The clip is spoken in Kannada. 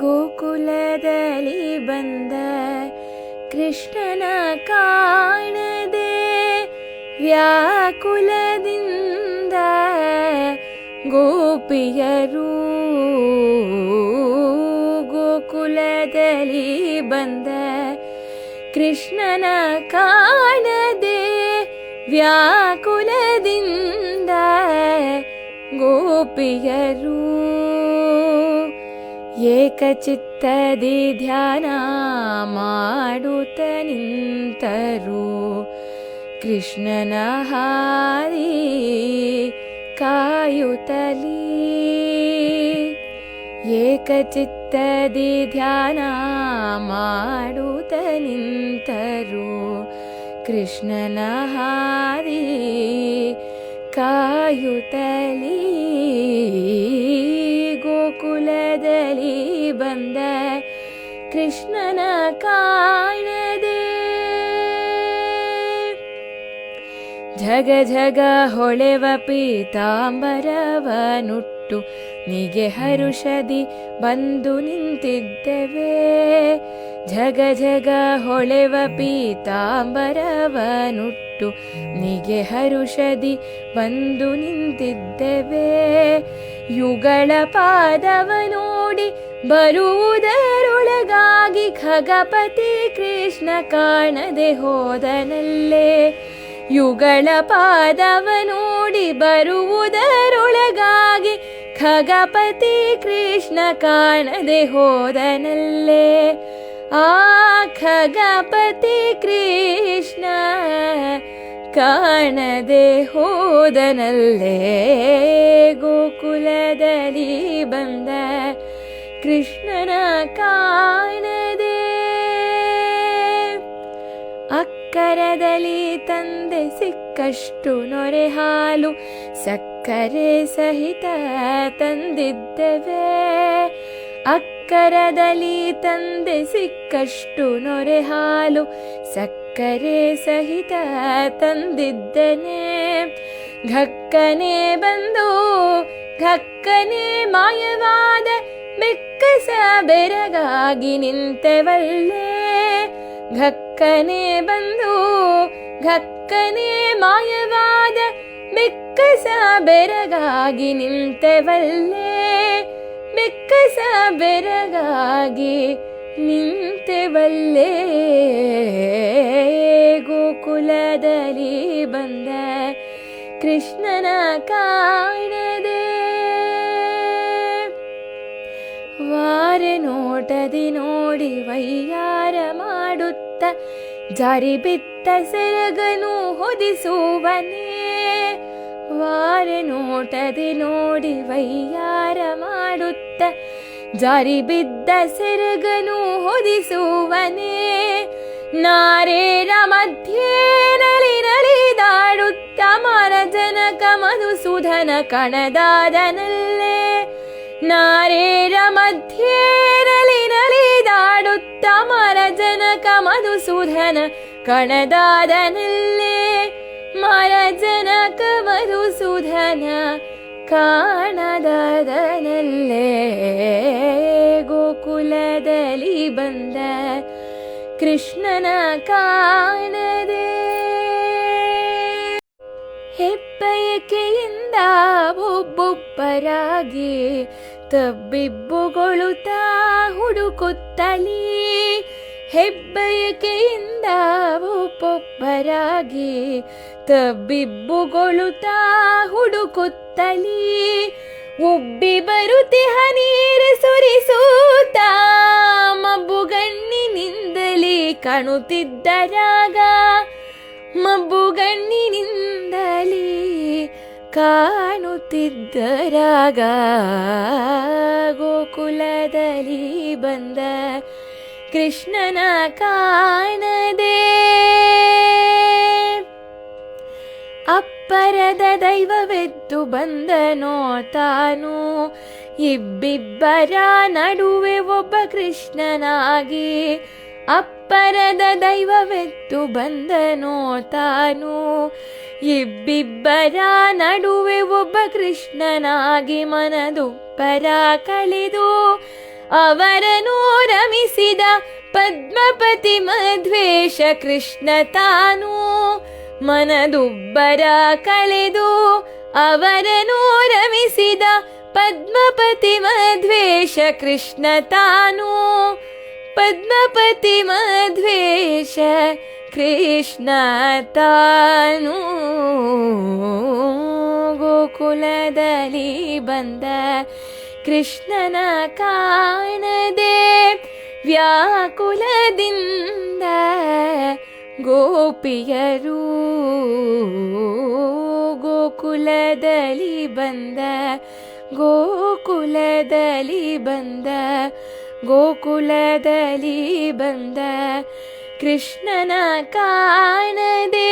ಗೋಕುಲದಲ್ಲಿ ಬಂದ ಕೃಷ್ಣನ ಕಾಣದೆ ವ್ಯಾಕುಲದಿಂದ ಗೋಪಿಯರು ಗೋಕುಲದಲ್ಲಿ ಬಂದ ಕೃಷ್ಣನ ಕಾಣದೆ ವ್ಯಾಕುಲದಿಂದ ಗೋಪಿಯರು ಏಕಚಿತ್ತದಿ ಧ್ಯಾನ ಮಾಡುತ್ತ ನಿಂತರು ಕೃಷ್ಣನ ಹಾರಿ ಕಾಯುತ್ತಲೀ ಏಕಚಿತ್ತದಿ ಧ್ಯಾನ ಮಾಡುತ್ತ ನಿಂತರು ಕೃಷ್ಣನ ಹಾರಿ ಕಾಯುತ್ತಲೀ ಗೋಕುಲದಲ್ಲಿ ಬಂದ ಕೃಷ್ಣನ ಕಾಣದೆ. ಝಗ ಝಗ ಹೊಳೆವ ಪೀತಾಂಬರವನುಟ್ಟು ನಿಗೆ ಹರುಷದಿ ಬಂದು ನಿಂತಿದ್ದವೆ. ಝಗ ಝಗ ಹೊಳೆವ ಪೀತಾಂಬರವನುಟ್ಟು ನಿಗೆ ಹರುಷದಿ ಬಂದು ನಿಂತಿದ್ದೇವೆ? ಯುಗಳ ಪಾದವ ನೋಡಿ ಬರುವುದರೊಳಗಾಗಿ ಖಗಪತಿ ಕೃಷ್ಣ ಕಾಣದೆ ಹೋದನಲ್ಲೇ? ಯುಗಳ ಪಾದವ ನೋಡಿ ಬರುವುದರೊಳಗಾಗಿ ಖಗಪತಿ ಕೃಷ್ಣ ಕಾಣದೆ ಹೋದನಲ್ಲೇ? ಖಗಪತಿ ಕೃಷ್ಣ ಕಾಣದೆ ಹೋದನಲ್ಲೇ ಗೋಕುಲದಲ್ಲಿ ಬಂದ ಕೃಷ್ಣನ ಕಾಣದೆ ಅಕ್ಕರದಲ್ಲಿ ತಂದೆ ಸಿಕ್ಕಷ್ಟು ನೊರೆ ಹಾಲು ಸಕ್ಕರೆ ಸಹಿತ ತಂದಿದ್ದವೆ. ಅಕ್ಕರದಲ್ಲಿ ತಂದೆ ಸಿಕ್ಕಷ್ಟು ನೊರೆ ಹಾಲು, ಸಕ್ಕರೆ ಸಹಿತ ತಂದಿದ್ದನೆ. ಘಕ್ಕನೆ ಬಂದು, ಘಕ್ಕನೆ ಮಾಯವಾದ ಬೆಕ್ಕಸ ಬೆರಗಾಗಿ ನಿಂತೆವಲ್ಲೇ. ಘಕ್ಕನೆ ಬಂದು, ಘಕ್ಕನೆ ಮಾಯವಾದ ಬೆಕ್ಕಸ ಬೆರಗಾಗಿ ನಿಂತೆವಲ್ಲೇ. ಬೆಕ್ಕಸ ಬೆರಗಾಗಿ ನಿಂತೆವಲ್ಲೇ ಗೋಕುಲದಲ್ಲಿ ಬಂದ ಕೃಷ್ಣನ ಕಾಣದೆ. ವಾರೆ ನೋಟದಿ ನೋಡಿ ವೈಯಾರ ಮಾಡುತ್ತ ಜಾರಿ ಬಿತ್ತ ಸೆರಗನು ಹೊದಿಸುವನೇ. ವಾರೆ ನೋಟದಿ ನೋಡಿ ವೈಯಾರ ಮಾಡುತ್ತ ಜಾರಿ ಬಿದ್ದ ಸೆರಗನು ಹೊದಿಸುವನೇ ನಾರೇರ ಮಧ್ಯೆ ನಲಿ ನಲಿದಾಡುತ್ತ ಮರ ಜನಕ ಮಧುಸೂದನ ಕಣದಾದನಲ್ಲೇ ನಾರೇರ ಮಧ್ಯೆ ನಲಿ ನಲಿದಾಡುತ್ತ ಮರ ಜನಕ ಮಧುಸೂದನ ಕಣದಾದನಲ್ಲೇ ಮರ ಜನಕ ಮಧುಸೂದನ ಕೃಷ್ಣನ ಕಾಣದೆ. ಹೆಬ್ಬಯಕೆಯಿಂದ ಒಬ್ಬೊಬ್ಬರಾಗಿ ತಬ್ಬಿಬ್ಬುಗೊಳುತ್ತಾ ಹುಡುಕುತ್ತಲೀ. ಹೆಬ್ಬಯಕೆಯಿಂದ ಒಬ್ಬೊಬ್ಬರಾಗಿ ತಬ್ಬಿಬ್ಬುಗೊಳುತ್ತಾ ಹುಡುಕುತ್ತಲೀ. ಉಬ್ಬಿ ಬರುತ್ತಿ ನೀರು ಸುರಿಸೂತಾ ಕಾಣುತ್ತಿದ್ದರಾಗ ಮಬ್ಬುಗಣ್ಣಿನಿಂದಲೇ ಕಾಣುತ್ತಿದ್ದರಾಗ ಗೋಕುಲದಲ್ಲಿ ಬಂದ ಕೃಷ್ಣನ ಕಾಣದೆ. ಅಪ್ಪರದ ದೈವವೆದ್ದು ಬಂದನೋ ತಾನು, ಇಬ್ಬಿಬ್ಬರ ನಡುವೆ ಒಬ್ಬ ಕೃಷ್ಣನಾಗಿ ಅಪ್ಪರದ ದೈವವೆತ್ತು ಬಂದನೋ ತಾನು. ಇಬ್ಬಿಬ್ಬರ ನಡುವೆ ಒಬ್ಬ ಕೃಷ್ಣನಾಗಿ ಮನದುಬ್ಬರ ಕಳೆದು ಅವರನು ರಮಿಸಿದ ಪದ್ಮಪತಿ ಮಧ್ವೇಶ ಕೃಷ್ಣ ತಾನು. ಮನದುಬ್ಬರ ಕಳೆದು ಅವರನು ರಮಿಸಿದ ಪದ್ಮಪತಿ ಮಧ್ವೇಶ ಕೃಷ್ಣ ತಾನು. ಕೃಷ್ಣ ತಾನು ಗೋಕುಲದಲ್ಲಿ ಬಂದ ಕೃಷ್ಣನ ಕಾಣದೆ ವ್ಯಾಕುಲದಿಂದ ಗೋಪಿಯರು ಗೋಕುಲದಲ್ಲಿ ಬಂದ ಗೋಕುಲದಲ್ಲಿ ಬಂದ ಗೋಕುಲದಲ್ಲಿ ಬಂದ ಕೃಷ್ಣನ ಕಾಣದೆ